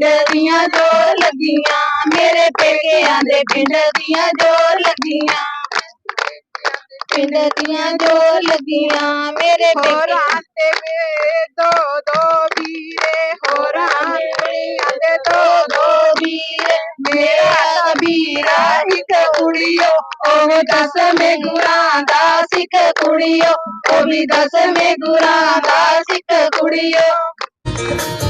ਦੇ ਪਿੰਡ ਦੀਆਂ ਜੋ ਲੱਗੀਆਂ ਮੇਰੇ ਪੇਕਿਆਂ ਦੇ ਪਿੰਡ ਦੀਆਂ ਜੋ ਲੱਗੀਆਂ। ਪਿੰਡ ਦੀਆਂ ਜੋ ਲੱਗੀਆਂ ਮੇਰੇ ਹੋਰਾਂ ਤੇ ਵੇ ਦੋ ਦੋ ਵੀਰੇ। ਹੋਰਾਂ ਤੇ ਦੇ ਦੋ ਦੋ ਵੀਰ। ਮੇਰਾ ਵੀਰਾ ਇੱਕ ਕੁੜੀਓ ਉਹ ਦਸਵੇਂ ਗੁਰਾਂ ਦਾ ਸਿੱਖ ਕੁੜੀਓ। ਉਹ ਵੀ ਦਸਵੇਂ ਗੁਰਾਂ ਦਾ ਸਿੱਖ ਕੁੜੀਓ।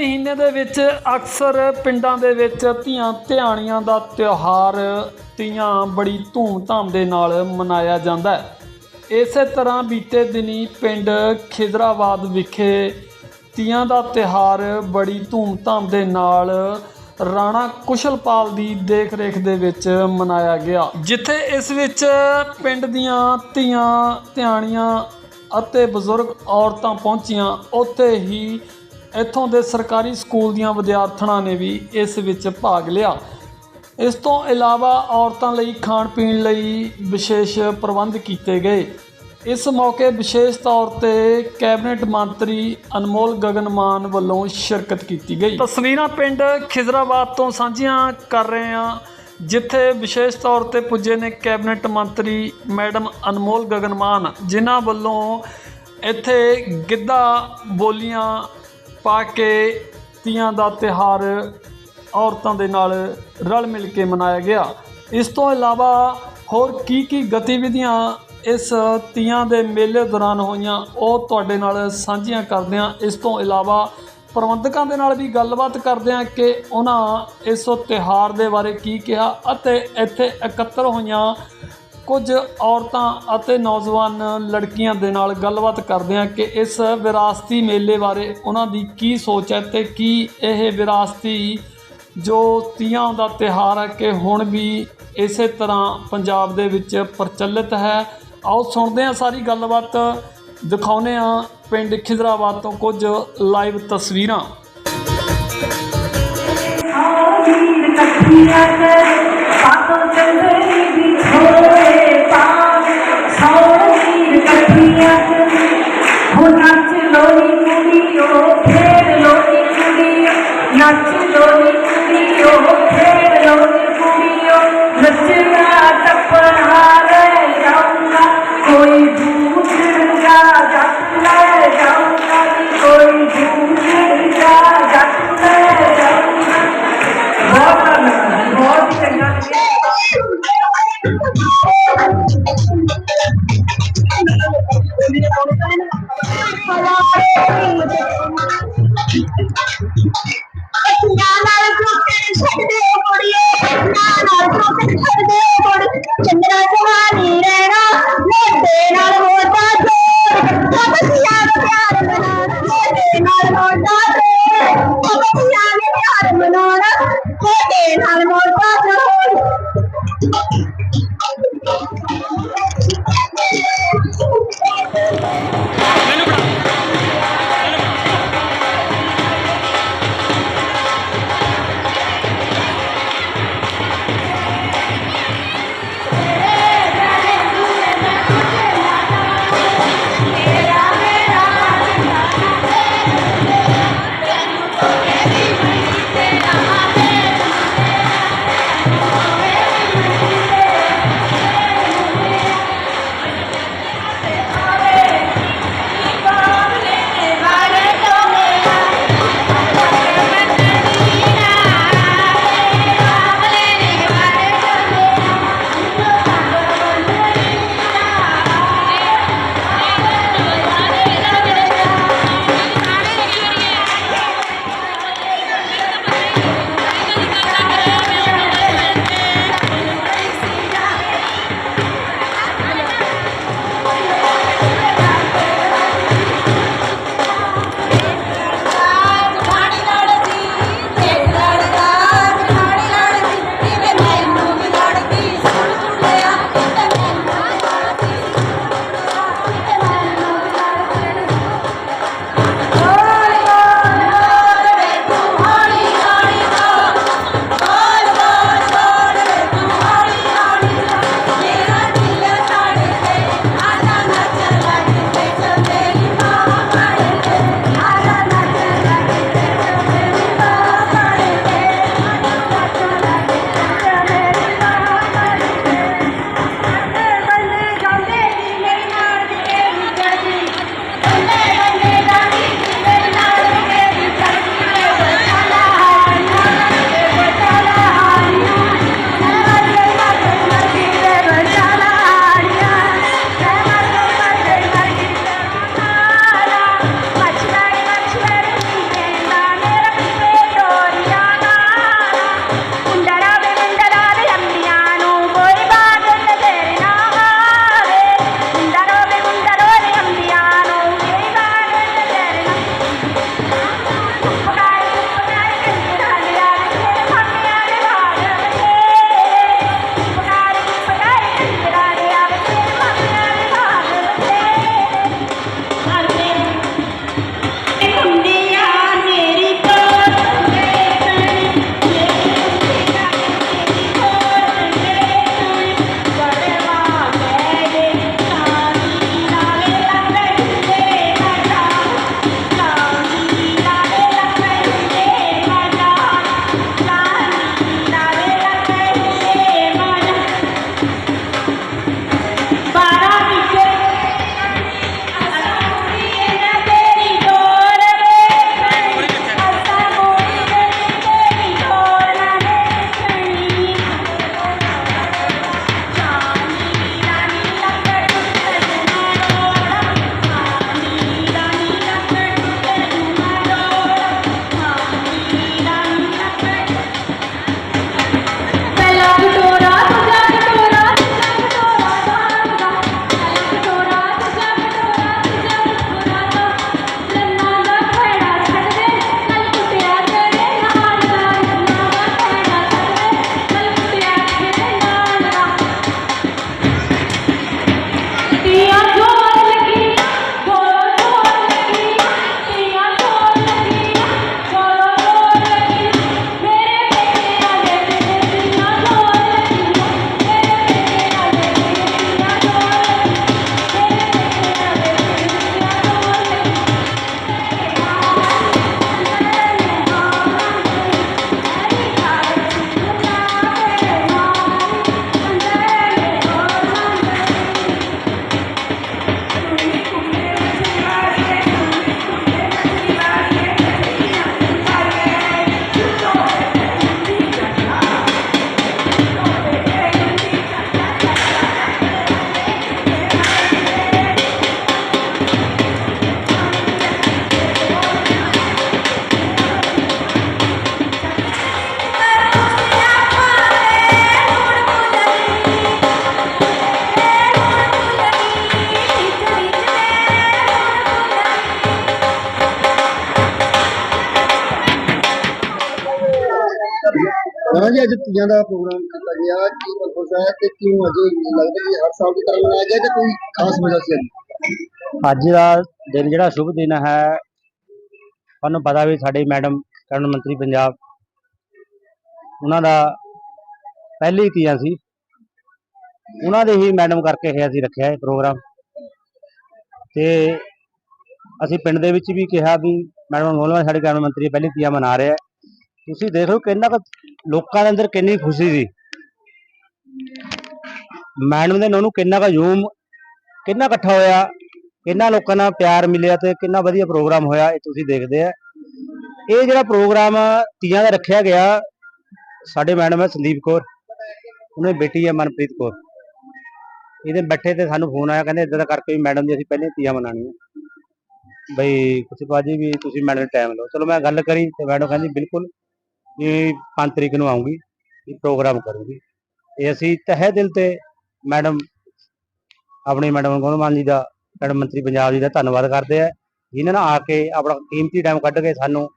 ਮਹੀਨੇ ਦੇ ਵਿੱਚ ਅਕਸਰ ਪਿੰਡਾਂ ਦੇ ਵਿੱਚ ਧੀਆਂ ਧਿਆਣੀਆਂ ਦਾ ਤਿਉਹਾਰ ਤੀਆਂ ਬੜੀ ਧੂਮ-ਧਾਮ ਦੇ ਨਾਲ ਮਨਾਇਆ ਜਾਂਦਾ ਹੈ। ਇਸੇ ਤਰ੍ਹਾਂ ਬੀਤੇ ਦਿਨੀ ਪਿੰਡ ਖਿਦਰਾਬਾਦ ਵਿਖੇ ਤੀਆਂ ਦਾ ਤਿਉਹਾਰ ਬੜੀ ਧੂਮ-ਧਾਮ ਦੇ ਨਾਲ ਰਾਣਾ ਕੁਸ਼ਲਪਾਲ ਦੀ ਦੇਖ-ਰੇਖ ਦੇ ਵਿੱਚ ਮਨਾਇਆ ਗਿਆ। ਜਿੱਥੇ ਇਸ ਵਿੱਚ ਪਿੰਡ ਦੀਆਂ ਧੀਆਂ, ਧਿਆਣੀਆਂ ਅਤੇ ਬਜ਼ੁਰਗ ਔਰਤਾਂ ਪਹੁੰਚੀਆਂ, ਉੱਥੇ ਹੀ ਇੱਥੋਂ ਦੇ ਸਰਕਾਰੀ ਸਕੂਲ ਦੀਆਂ ਵਿਦਿਆਰਥਣਾਂ ਨੇ ਵੀ ਇਸ ਵਿੱਚ ਭਾਗ ਲਿਆ। ਇਸ ਤੋਂ ਇਲਾਵਾ ਔਰਤਾਂ ਲਈ ਖਾਣ ਪੀਣ ਲਈ ਵਿਸ਼ੇਸ਼ ਪ੍ਰਬੰਧ ਕੀਤੇ ਗਏ। ਇਸ ਮੌਕੇ ਵਿਸ਼ੇਸ਼ ਤੌਰ ਤੇ ਕੈਬਨਿਟ ਮੰਤਰੀ ਅਨਮੋਲ ਗਗਨਮਾਨ ਵੱਲੋਂ ਸ਼ਿਰਕਤ ਕੀਤੀ ਗਈ। ਤਸਵੀਰਾਂ ਪਿੰਡ ਖਿਜ਼ਰਾਬਾਦ ਤੋਂ ਸਾਂਝੀਆਂ ਕਰ ਰਹੇ ਹਾਂ, ਜਿੱਥੇ ਵਿਸ਼ੇਸ਼ ਤੌਰ ਤੇ ਪੁੱਜੇ ਨੇ ਕੈਬਨਿਟ ਮੰਤਰੀ ਮੈਡਮ ਅਨਮੋਲ ਗਗਨਮਾਨ, ਜਿਨ੍ਹਾਂ ਵੱਲੋਂ ਇੱਥੇ ਗਿੱਧਾ ਬੋਲੀਆਂ ਪਾ ਕੇ ਤੀਆਂ ਦਾ ਤਿਹਾਰ ਔਰਤਾਂ ਦੇ ਨਾਲ ਰਲ ਮਿਲ ਕੇ ਮਨਾਇਆ ਗਿਆ। ਇਸ ਤੋਂ ਇਲਾਵਾ ਹੋਰ ਕੀ ਕੀ ਗਤੀਵਿਧੀਆਂ ਇਸ ਤੀਆਂ ਦੇ ਮੇਲੇ ਦੌਰਾਨ ਹੋਈਆਂ, ਉਹ ਤੁਹਾਡੇ ਨਾਲ ਸਾਂਝੀਆਂ ਕਰਦੇ ਹਾਂ। ਇਸ ਤੋਂ ਇਲਾਵਾ ਪ੍ਰਬੰਧਕਾਂ ਦੇ ਨਾਲ ਵੀ ਗੱਲਬਾਤ ਕਰਦੇ ਹਾਂ ਕਿ ਉਹਨਾਂ ਇਸ ਤਿਉਹਾਰ ਦੇ ਬਾਰੇ ਕੀ ਕਿਹਾ ਅਤੇ ਇੱਥੇ ਇਕੱਤਰ ਹੋਈਆਂ ਕੁਝ ਔਰਤਾਂ ਅਤੇ ਨੌਜਵਾਨ ਲੜਕੀਆਂ ਦੇ ਨਾਲ ਗੱਲਬਾਤ ਕਰਦੇ ਹਾਂ ਕਿ ਇਸ ਵਿਰਾਸਤੀ ਮੇਲੇ ਬਾਰੇ ਉਹਨਾਂ ਦੀ ਕੀ ਸੋਚ ਹੈ ਤੇ ਕੀ ਇਹ ਵਿਰਾਸਤੀ ਜੋ ਤੀਆਂ ਦਾ ਤਿਹਾਰ ਹੈ ਕਿ ਹੁਣ ਵੀ ਇਸੇ ਤਰ੍ਹਾਂ ਪੰਜਾਬ ਦੇ ਵਿੱਚ ਪ੍ਰਚਲਿਤ ਹੈ। ਆਓ ਸੁਣਦੇ ਹਾਂ ਸਾਰੀ ਗੱਲਬਾਤ, ਦਿਖਾਉਂਦੇ ਹਾਂ ਪਿੰਡ ਖਿਦਰਾਬਾਦ ਤੋਂ ਕੁਝ ਲਾਈਵ ਤਸਵੀਰਾਂ। ਵੀਰ ਕੱਠੀਆਂ ਤੇ ਪਾਤੋਂ ਚੰਦਰੀ ਦੀ ਛੋੜੇ ਤੀਆਂ ਦਾ ਪ੍ਰੋਗਰਾਮ ਕੀਤਾ ਗਿਆ, ਕੀ ਪਰਪਸ ਹੈ ਤੇ ਕਿਉਂ ਅੱਜ ਲੱਗਦਾ ਕਿ ਹਰ ਸਾਲ ਦੀ ਤਰ੍ਹਾਂ ਮਨਾਇਆ ਗਿਆ ਤੇ ਕੋਈ ਖਾਸ ਵਜ੍ਹਾ ਸੀ ਅੱਜ? ਦਾ ਦਿਨ ਜਿਹੜਾ ਸ਼ੁਭ ਦਿਨ ਹੈ, ਤੁਹਾਨੂੰ ਪਤਾ ਵੀ ਸਾਡੇ ਮੈਡਮ ਕਰਨ ਮੰਤਰੀ ਪੰਜਾਬ, ਉਹਨਾਂ ਦਾ ਪਹਿਲੀ ਤੀਆਂ ਸੀ। ਉਹਨਾਂ ਦੇ ਹੀ ਮੈਡਮ ਕਰਕੇ ਇਹ ਅਸੀਂ ਰੱਖਿਆ ਇਹ ਪ੍ਰੋਗਰਾਮ। ਤੇ ਅਸੀਂ ਪਿੰਡ ਦੇ ਵਿੱਚ ਵੀ ਕਿਹਾ ਵੀ ਮੈਡਮ ਮੋਲਵਾ ਸਾਡੇ ਕੈਬਨਿਟ ਮੰਤਰੀ ਪਹਿਲੀ ਤੀਆਂ ਮਨਾ ਰਹੇ। ਆ ਤੁਸੀਂ ਦੇਖੋ ਕਿੰਨਾ ਕੁ ਲੋਕਾਂ ਦੇ ਅੰਦਰ ਕਿੰਨੀ ਖੁਸ਼ੀ ਸੀ। ਮੈਡਮ ਦੇ ਨਾਂ ਨੂੰ ਕਿੰਨਾ ਕੁ ਕਿੰਨਾ ਇਕੱਠਾ ਹੋਇਆ, ਕਿੰਨਾ ਲੋਕਾਂ ਨਾਲ ਪਿਆਰ ਮਿਲਿਆ ਤੇ ਕਿੰਨਾ ਵਧੀਆ ਪ੍ਰੋਗਰਾਮ ਹੋਇਆ, ਇਹ ਤੁਸੀਂ ਦੇਖਦੇ ਆ। ਇਹ ਜਿਹੜਾ ਪ੍ਰੋਗਰਾਮ ਤੀਆਂ ਦਾ ਰੱਖਿਆ ਗਿਆ, ਸਾਡੇ ਮੈਡਮ ਹੈ ਸੰਦੀਪ ਕੌਰ ਉਹਨੇ ਬੇਟੀ ਹੈ ਮਨਪ੍ਰੀਤ ਕੌਰ। ਇਹਦੇ ਬੈਠੇ ਤੇ ਸਾਨੂੰ ਫੋਨ ਆਇਆ, ਕਹਿੰਦੇ ਇਦਾਂ ਦਾ ਕਰਕੇ ਵੀ ਮੈਡਮ ਜੀ ਅਸੀਂ ਪਹਿਲੇ ਤੀਆਂ ਮਨਾਉਣੀਆਂ। ਬਈ ਕੁਛ ਬਾਜੀ ਵੀ ਤੁਸੀਂ ਮੈਡਮ ਟਾਈਮ ਲਓ ਚਲੋ ਮੈਂ ਗੱਲ ਕਰੀ ਤੇ ਮੈਡਮ ਕਹਿੰਦੀ ਬਿਲਕੁਲ ਇਹ 5 ਤਰੀਕ ਨੂੰ ਆਉਂਗੀ, ਇਹ ਪ੍ਰੋਗਰਾਮ ਕਰੂਗੀ। ਇਹ ਅਸੀਂ ਤਹਿ ਦਿਲ ਤੇ ਮੈਡਮ, ਆਪਣੀ ਮੈਡਮ ਗੁਰਮਾਨ ਜੀ ਦਾ, ਮੈਡਮ ਮੰਤਰੀ ਪੰਜਾਬ ਜੀ ਦਾ ਧੰਨਵਾਦ ਕਰਦੇ ਆ, ਜਿਨ੍ਹਾਂ ਨੇ ਆ ਕੇ ਆਪਣਾ ਕੀਮਤੀ ਟਾਈਮ ਕੱਢ ਕੇ ਸਾਨੂੰ